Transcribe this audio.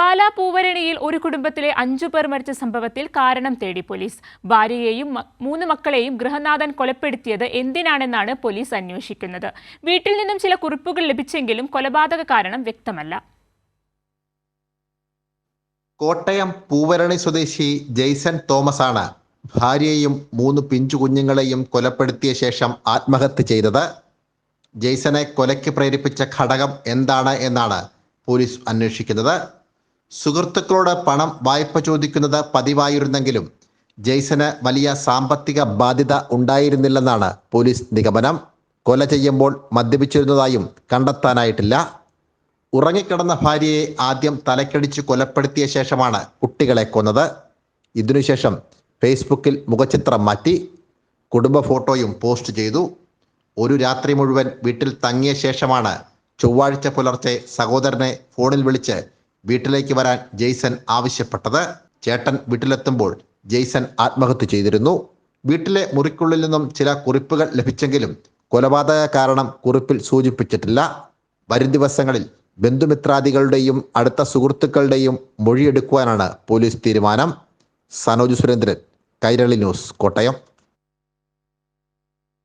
പാലാ പൂവരണിയിൽ ഒരു കുടുംബത്തിലെ അഞ്ചു പേർ മരിച്ച സംഭവത്തിൽ കാരണം തേടി പോലീസ്. ഭാര്യയെയും മൂന്ന് മക്കളെയും ഗൃഹനാഥൻ കൊലപ്പെടുത്തിയത് എന്തിനാണെന്നാണ് പോലീസ് അന്വേഷിക്കുന്നത്. വീട്ടിൽ നിന്നും ചില കുറിപ്പുകൾ ലഭിച്ചെങ്കിലും കൊലപാതക കാരണം വ്യക്തമല്ല. കോട്ടയം പൂവരണി സ്വദേശി ജെയ്സൺ തോമസ് ആണ് ഭാര്യയെയും മൂന്ന് പിഞ്ചു കുഞ്ഞുങ്ങളെയും കൊലപ്പെടുത്തിയ ശേഷം ആത്മഹത്യ ചെയ്തത്. ജെയ്സനെ കൊലയ്ക്ക് പ്രേരിപ്പിച്ച ഘടകം എന്താണ് എന്നാണ് പോലീസ് അന്വേഷിക്കുന്നത്. സുഹൃത്തുക്കളോട് പണം വായ്പ ചോദിക്കുന്നത് പതിവായിരുന്നെങ്കിലും ജെയ്സന് വലിയ സാമ്പത്തിക ബാധ്യത ഉണ്ടായിരുന്നില്ലെന്നാണ് പോലീസ് നിഗമനം. കൊല ചെയ്യുമ്പോൾ മദ്യപിച്ചിരുന്നതായും കണ്ടെത്താനായിട്ടില്ല. ഉറങ്ങിക്കിടന്ന ഭാര്യയെ ആദ്യം തലക്കടിച്ച് കൊലപ്പെടുത്തിയ ശേഷമാണ് കുട്ടികളെ കൊന്നത്. ഇതിനുശേഷം ഫേസ്ബുക്കിൽ മുഖചിത്രം മാറ്റി കുടുംബ ഫോട്ടോയും പോസ്റ്റ് ചെയ്തു. ഒരു രാത്രി മുഴുവൻ വീട്ടിൽ തങ്ങിയ ശേഷമാണ് ചൊവ്വാഴ്ച പുലർച്ചെ സഹോദരനെ ഫോണിൽ വിളിച്ച് വീട്ടിലേക്ക് വരാൻ ജെയ്സൺ ആവശ്യപ്പെട്ടത്. ചേട്ടൻ വീട്ടിലെത്തുമ്പോൾ ജെയ്സൺ ആത്മഹത്യ ചെയ്തിരുന്നു. വീട്ടിലെ മുറിക്കുള്ളിൽ നിന്നും ചില കുറിപ്പുകൾ ലഭിച്ചെങ്കിലും കൊലപാതക കാരണം കുറിപ്പിൽ സൂചിപ്പിച്ചിട്ടില്ല. വരും ദിവസങ്ങളിൽ ബന്ധുമിത്രാദികളുടെയും അടുത്ത സുഹൃത്തുക്കളുടെയും മൊഴിയെടുക്കുവാനാണ് പോലീസ് തീരുമാനം. സനോജ് സുരേന്ദ്രൻ കൈരളി ന്യൂസ് കോട്ടയം.